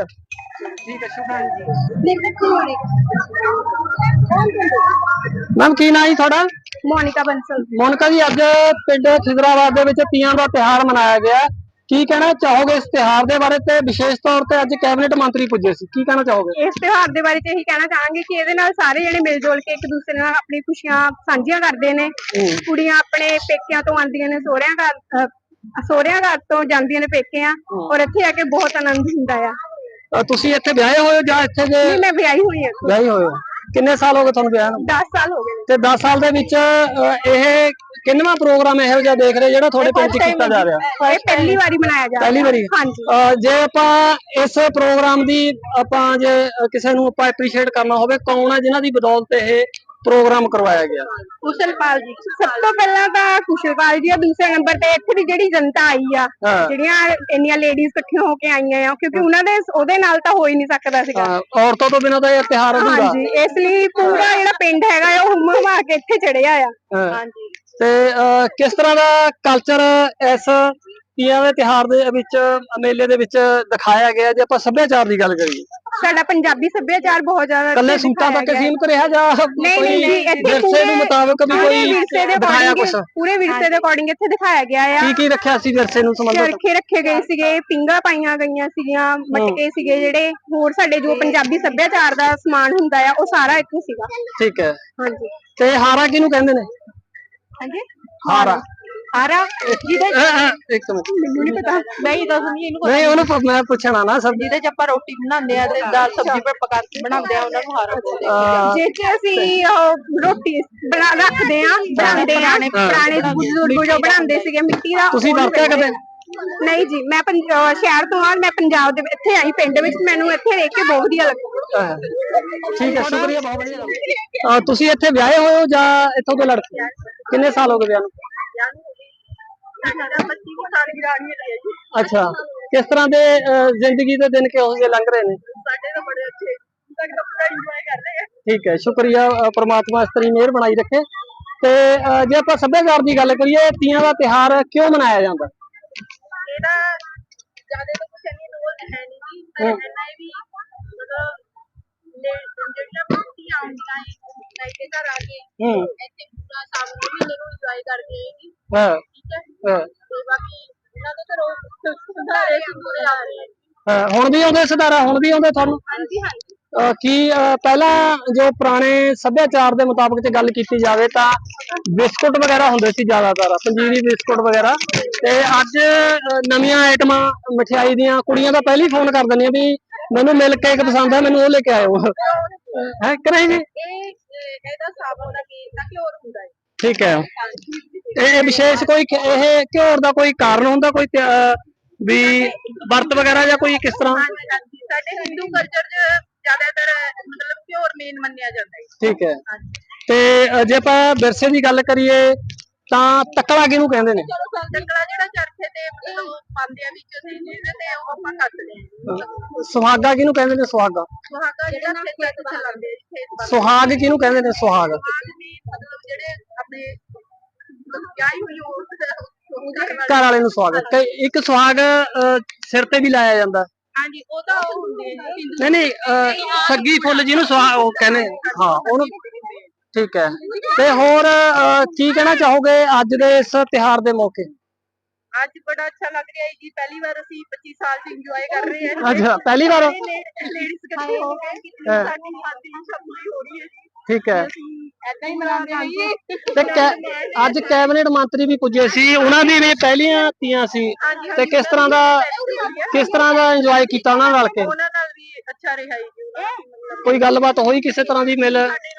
ਠੀਕ ਹੈ ਸ਼ੁਕਰਾਨ ਜੀ। ਮੈਮ ਕੀ ਨਾਂ ਜੀ ਤੁਹਾਡਾ? ਮੋਨਿਕਾ ਬੰਸਲ। ਮੋਨਕਾ ਜੀ ਅੱਜ ਪਿੰਡ ਖਿਦਰਾਬਾਦ ਦੇ ਵਿੱਚ ਤੀਆਂ ਦਾ ਤਿਹਾਰ ਮਨਾਇਆ ਗਿਆ। ਕੀ ਕਹਿਣਾ ਚਾਹੋਗੇ ਇਸ ਤਿਹਾਰ ਦੇ ਬਾਰੇ ਤੇ ਵਿਸ਼ੇਸ਼ ਤੌਰ ਤੇ ਅੱਜ ਕੈਬਨਿਟ ਮੰਤਰੀ ਪੁੱਜੇ ਸੀ? ਕੀ ਕਹਿਣਾ ਚਾਹੋਗੇ? ਇਸ ਤਿਉਹਾਰ ਦੇ ਬਾਰੇ ਤੇ ਇਹੀ ਕਹਿਣਾ ਚਾਹਾਂਗੇ ਕਿ ਇਹਦੇ ਨਾਲ ਸਾਰੇ ਜਣੇ ਮਿਲ ਜੁਲ ਕੇ ਇੱਕ ਦੂਸਰੇ ਨਾਲ ਆਪਣੀ ਖੁਸ਼ੀਆਂ ਸਾਂਝੀਆਂ ਕਰਦੇ ਨੇ। ਕੁੜੀਆਂ ਆਪਣੇ ਪੇਕਿਆਂ ਤੋਂ ਆਉਂਦੀਆਂ ਨੇ ਸਹੁਰਿਆਂ ਘਰ ਸਹੁਰਿਆਂ ਘਰ ਤੋਂ ਜਾਂਦੀਆਂ ਨੇ ਪੇਕਿਆਂ ਔਰ ਇੱਥੇ ਆ ਕੇ ਬਹੁਤ ਆਨੰਦ ਹੁੰਦਾ ਆ। ਤੁਸੀਂ ਇੱਥੇ ਵਿਆਹੇ ਹੋਏ ਹੋ ਜਾਂ ਇੱਥੇ ਦੇ ਨਹੀਂ ਮੈਂ ਵਿਆਹੀ ਹੋਈ ਹਾਂ। ਵਿਆਹੇ ਹੋਏ ਹੋ? ਕਿੰਨੇ ਸਾਲ ਹੋ ਗਏ ਤੁਹਾਨੂੰ ਵਿਆਹ ਨੂੰ? 10 ਸਾਲ ਹੋ ਗਏ ਤੇ 10 ਸਾਲ ਦੇ ਵਿੱਚ ਇਹ ਕਿੰਨਵਾਂ ਪ੍ਰੋਗਰਾਮ ਇਹੋ ਜਿਹਾ ਦੇਖ ਰਹੇ ਜਿਹੜਾ ਤੁਹਾਡੇ ਪਿੰਡ 'ਚ ਕੀਤਾ ਜਾ ਰਿਹਾ? ਇਹ ਪਹਿਲੀ ਵਾਰੀ ਮਨਾਇਆ ਜਾ ਰਿਹਾ। ਪਹਿਲੀ ਵਾਰੀ? ਹਾਂਜੀ। ਜੇ ਆਪਾਂ ਇਸ ਪ੍ਰੋਗਰਾਮ ਦੀ ਆਪਾਂ ਜੇ ਕਿਸੇ ਨੂੰ ਆਪਾਂ ਐਪਰੀਸ਼ੀਏਟ ਕਰਨਾ ਹੋਵੇ ਕੌਣ ਹੈ ਜਿਨ੍ਹਾਂ ਦੀ ਬਦੌਲਤ ਇਹ ਪ੍ਰੋਗਰਾਮ ਕਰਵਾਇਆ ਗਿਆ। ਕੁਸ਼ਲਪਾਲ ਜੀ ਸਭ ਤੋਂ ਪਹਿਲਾਂ ਤਾਂ ਕੁਸ਼ਲਪਾਲ ਜੀ ਆ ਦੂਸਰੇ ਨੰਬਰ ਤੇ ਇੱਥੇ ਦੀ ਜਿਹੜੀ ਜਨਤਾ ਆਈ ਆ ਹਾਂ। ਜਿਹੜੀਆਂ ਇੰਨੀਆਂ ਲੇਡੀਜ਼ ਇਕੱਠੀਆਂ ਹੋ ਕੇ ਆਈਆਂ ਆ ਕਿਉਂਕਿ ਉਹਨਾਂ ਦੇ ਉਹਦੇ ਨਾਲ ਤਾਂ ਹੋ ਹੀ ਨਹੀਂ ਸਕਦਾ ਸੀਗਾ। ਔਰਤੋਂ ਤੋਂ ਬਿਨਾਂ ਤਾਂ ਇਹ ਤਿਹਾਰ ਅਧੂਰਾ ਹਾਂਜੀ ਇਸ ਲਈ ਪੂਰਾ ਜਿਹੜਾ ਪਿੰਡ ਹੈਗਾ ਆ, ਉਹ ਹੁਮ ਹੁਮਾ ਕੇ ਇੱਥੇ ਚੜਿਆ ਆ। ਹਾਂ। ਹਾਂਜੀ। ਤੇ ਅਹ, ਕਿਸ ਤਰ੍ਹਾਂ ਦਾ ਕਲਚਰ ਇਸ ਤੀਆਂ ਦੇ ਤਿਹਾਰ ਦੇ ਵਿੱਚ ਮੇਲੇ ਦੇ ਵਿੱਚ ਦਿਖਾਇਆ ਗਿਆ ਜੇ ਆਪਾਂ ਸੱਭਿਆਚਾਰ ਦੀ ਗੱਲ ਕਰੀਏ। ਸਾਡਾ ਪੰਜਾਬੀ ਸੱਭਿਆਚਾਰ ਬਹੁਤ ਜ਼ਿਆਦਾ ਕੱਲੇ ਸੂਟਾਂ ਤੱਕ। ਸੀਮਤ ਰਿਹਾ ਜਾਂ ਨਹੀਂ ਨਹੀਂ ਜੀ ਇੱਥੇ ਵਿਰਸੇ ਦੇ ਮੁਤਾਬਕ ਵੀ ਕੋਈ ਵਿਰਸੇ ਦੇ ਦਿਖਾਇਆ ਕੁਛ? ਪੂਰੇ ਵਿਰਸੇ ਦੇ ਅਕੋਰਡਿੰਗ ਇੱਥੇ ਦਿਖਾਇਆ ਗਿਆ ਆ। ਕੀ ਕੀ ਰੱਖਿਆ ਸੀ ਵਿਰਸੇ ਨੂੰ ਸੰਬੰਧਿਤ? ਚਰਖੇ ਰੱਖੇ ਗਏ ਸੀਗੇ ਪਿੰਗਾ ਪਾਈਆਂ ਗਈਆਂ ਸੀਗੀਆਂ ਮਟਕੇ ਸੀਗੇ ਜਿਹੜੇ ਹੋਰ ਸਾਡੇ ਜੋ ਪੰਜਾਬੀ ਸੱਭਿਆਚਾਰ ਦਾ ਸਮਾਨ ਹੁੰਦਾ ਆ ਉਹ ਸਾਰਾ ਇੱਥੇ ਸੀਗਾ। ਠੀਕ ਹੈ। ਹਾਂਜੀ। ਤੇ ਹਾਰਾ ਕਿਹਨੂੰ ਕਹਿੰਦੇ ਨੇ? ਹਾਂਜੀ। ਹਾਰਾ। ਇੱਕ ਮਿੰਟ। ਮੈਨੂੰ ਨਹੀਂ ਪਤਾ। ਮੈਂ ਹੀ ਦੱਸਣੀ ਇਹਨੂੰ ਨਹੀਂ ਉਹਨੂੰ ਪ- ਮੈਂ ਪੁੱਛਣਾ ਨਾ ਸਭ ਜਿਹਦੇ ਚ ਆਪਾਂ ਰੋਟੀ ਬਣਾਉਂਦੇ ਆ ਤੇ ਦਾਲ ਸਬਜ਼ੀ ਪਰ ਪਕਾ ਕੇ ਬਣਾਉਂਦੇ ਆ ਉਹਨਾਂ ਨੂੰ ਹਾਰਾ ਬੋਲਦੇ ਆ ਜਿਹ ਚ ਅਸੀਂ ਉਹ ਰੋਟੀ ਬਣਾ ਰੱਖਦੇ ਆ ਬਣਾਉਂਦੇ ਆ ਪੁਰਾਣੇ ਬਜ਼ੁਰਗ ਜੋ ਬਣਾਉਂਦੇ ਸੀਗੇ ਮਿੱਟੀ ਦਾ ਤੁਸੀਂ ਉਹਨੂੰ ਵਰਤਿਆ ਕਹਿੰਦੇ ਕਦੇ? ਆ। ਨਹੀਂ ਜੀ ਮੈਂ ਪੰਜ- ਅਹ ਸ਼ਹਿਰ ਤੋਂ ਆ ਮੈਂ ਪੰਜਾਬ ਦੇ ਵਿੱਚ- ਇੱਥੇ ਆਈ ਪਿੰਡ ਵਿੱਚ ਮੈਨੂੰ ਇੱਥੇ ਦੇਖ ਕੇ ਬਹੁਤ ਵਧੀਆ ਲੱਗਾ। ਠੀਕ ਹੈ ਸ਼ੁਕਰੀਆ ਬਹੁਤ ਵਧੀਆ ਤੁਸੀਂ ਇੱਥੇ ਵਿਆਹੇ ਹੋਏ ਹੋ ਜਾਂ ਇੱਥੋਂ ਦੇ ਲੜਕੇ? ਕਿੰਨੇ ਸਾਲ ਹੋ ਗਏ ਵਿਆਹ ਨੂੰ? ਅੱਛਾ। ਕਿਸ ਤਰ੍ਹਾਂ ਦੇ ਜ਼ਿੰਦਗੀ ਦੇ ਦਿਨ ਕਿਹੋ ਜਿਹੇ ਲੰਘ ਰਹੇ ਨੇ? ਸਾਡੇ ਤਾਂ ਬੜੇ ਅੱਛੇ। ਠੀਕ ਹੈ ਸ਼ੁਕਰੀਆ ਪ੍ਰਮਾਤਮਾ ਇਸ ਤਰੀ ਮਿਹਰ ਬਣਾਈ ਰੱਖੇ। ਤੇ ਜੇ ਆਪਾਂ ਸੱਭਿਆਚਾਰ ਦੀ ਗੱਲ ਕਰੀਏ ਤੀਆਂ ਦਾ ਤਿਹਾਰ ਕਿਉਂ ਮਨਾਇਆ ਜਾਂਦਾ? ਇਹਦਾ ਜ਼ਿਆਦਾ ਤਾਂ ਕੁਝ ਨਹੀਂ ਨੋਲ ਹੈ ਨਹੀਂ ਜੀ। ਪਰ ਹੀ। ਵੀ ਮਤਲਬ ਜਿਹੜੀਆਂ ਪਾਰਟੀਆਂ ਆਉਂਦੀਆਂ ਹੈ ਲਾਈਟੇ ਘਰ ਆ ਕੇ ਇੱਥੇ ਪੂਰਾ ਮਹੀਨੇ ਨੂੰ ਇੰਜੋਏ ਕਰਦੇ ਹਾਂ। ਠੀਕ ਹੈ। ਹਾਂ, ਤੇ ਬਾਕੀ ਇਹਨਾਂ ਦੇ ਘਰੋਂ ਸੁਧਾਰੇ ਪੂਰੇ ਆ ਰਹੇ ਹੈ ਹਾਂ, ਹੁਣ ਵੀ ਆਉਂਦੇ ਸਦਾਰਾ ਹੁਣ ਵੀ ਆਉਂਦੇ ਤੁਹਾਨੂੰ? ਹਾਂਜੀ ਹਾਂਜੀ। ਅਹ, ਕੀ ਅਹ, ਪਹਿਲਾਂ ਜੋ ਪੁਰਾਣੇ ਸੱਭਿਆਚਾਰ ਦੇ ਮੁਤਾਬਕ ਜੇ ਗੱਲ ਕੀਤੀ ਜਾਵੇ ਤਾਂ ਬਿਸਕੁਟ ਵਗੈਰਾ ਹੁੰਦੇ ਸੀ ਜ਼ਿਆਦਾਤਰ ਪੰਜੀਰੀ ਬਿਸਕੁਟ ਵਗੈਰਾ। ਤੇ ਅੱਜ ਅਹ, ਨਵੀਆਂ ਆਈਟਮਾਂ ਮਠਿਆਈ ਦੀਆਂ ਕੁੜੀਆਂ ਤਾਂ ਪਹਿਲਾਂ ਹੀ ਫੋਨ ਕਰ ਦਿੰਦੀਆਂ ਵੀ ਮੈਨੂੰ ਮਿਲਕ ਕੇਕ ਪਸੰਦ ਹੈ ਮੈਨੂੰ ਉਹ ਲੈ ਕੇ ਆਇਓ। ਹੈ ਕਿ ਜੀ? ਇਹ ਇਹ- ਇਹਦਾ ਸਾਬਣ ਦਾ ਕੇਕ ਦਾ ਘਿਓ ਹੁੰਦਾ ਹੈ। ਠੀਕ ਹੈ। ਇਹ ਵਿਸ਼ੇਸ਼ ਕੋਈ ਇਹ ਘਿਓਰ ਦਾ ਕੋਈ ਕਾਰਨ ਹੁੰਦਾ ਕੋਈ ਵੀ ਵਰਤ ਵਗੈਰਾ ਜਾਂ ਕੋਈ ਕਿਸ ਤਰ੍ਹਾਂ? ਸਾਡੇ ਹਿੰਦੂ ਕਲਚਰ 'ਚ ਜ਼ਿਆਦਾਤਰ ਮਤਲਬ ਘਿਓ ਮੇਨ ਮੰਨਿਆ ਜਾਂਦਾ ਹੈ। ਠੀਕ ਹੈ। ਤੇ ਜੇ ਆਪਾਂ ਵਿਰਸੇ ਦੀ ਗੱਲ ਕਰੀਏ ਤਾਂ ਤਕਲਾ ਕਿਹਨੂੰ ਕਹਿੰਦੇ ਨੇ? ਡੰਗਲਾ ਜਿਹੜਾ ਚਰਖੇ ਤੇ ਮਤਲਬ ਪਾਉਂਦੇ ਆ ਵਿੱਚ ਜਿਹਦੇ ਤੇ ਉਹ ਆਪਾਂ ਕੱਟਦੇ ਹਾਂ। ਸੁਹਾਗਾ ਕਿਹਨੂੰ ਕਹਿੰਦੇ ਨੇ ਸੁਹਾਗਾ? ਸੁਹਾਗਾ ਜਿਹੜਾ ਖੇਤਾਂ 'ਚ ਆ, ਵੱਲ। ਸੁਹਾਗ ਕਿਹਨੂੰ ਕਹਿੰਦੇ ਨੇ ਸੁਹਾਗ? ਮਤਲਬ ਜਿਹੜੇ ਆਪਣੇ ਵਿਆਹੀ ਹੋਈ ਘਰ ਵਾਲੇ ਨੂੰ ਸੁਹਾਗ ਤੇ ਇੱਕ ਸੁਹਾਗ ਅਹ, ਸਿਰ ਤੇ ਵੀ ਲਾਇਆ ਜਾਂਦਾ। ਹਾਂਜੀ ਉਹ ਤਾਂ ਉਹ ਹੁੰਦੇ ਆ ਜੀ ਹਿੰਦੂ ਨਹੀਂ ਨਹੀਂ ਅਹ, ਸੱਗੀ ਫੁੱਲ ਜਿਹਨੂੰ ਸੁਹਾਗ ਉਹ ਕਹਿੰਦੇ ਹਾਂ ਉਹਨੂੰ ਠੀਕ ਹੈ। ਤੇ ਹੋਰ ਅਹ, ਕੀ ਕਹਿਣਾ ਚਾਹੋਗੇ ਅੱਜ ਦੇ ਇਸ ਤਿਹਾਰ ਦੇ ਮੌਕੇ? ਅੱਜ ਬੜਾ ਅੱਛਾ ਲੱਗ ਰਿਹਾ ਹੈ ਜੀ ਪਹਿਲੀ ਵਾਰ ਅਸੀਂ 25 ਸਾਲ ਚ ਇੰਜੋਏ ਕਰ ਰਹੇ ਹਾਂ। ਅੱਛਾ ਪਹਿਲੀ ਵਾਰ? ਲੇਡੀਜ਼ ਇਕੱਠੇ ਹੋ ਕੇ ਹਾਂ। ਸਾਡੀ ਸ਼ਾਦੀ ਸ਼ਾਦੀ ਹੋ ਰਹੀ ਹੈ ਜੀ। ਠੀਕ ਹੈ ਤੇ ਕੈ- ਅੱਜ ਕੈਬਨਿਟ ਮੰਤਰੀ ਵੀ ਪੁੱਜੇ ਸੀ ਉਹਨਾਂ ਦੀ ਵੀ ਪਹਿਲੀਆਂ ਧੀਆਂ ਸੀ ਤੇ ਕਿਸ ਤਰ੍ਹਾਂ ਦਾ ਕਿਸ ਤਰ੍ਹਾਂ ਦਾ ਇੰਜੋਏ ਕੀਤਾ ਉਹਨਾਂ ਨਾਲ ਕੇ ਕੋਈ ਗੱਲਬਾਤ ਹੋਈ ਕਿਸੇ ਤਰ੍ਹਾਂ ਦੀ ਮਿਲ ਸਾਡੇ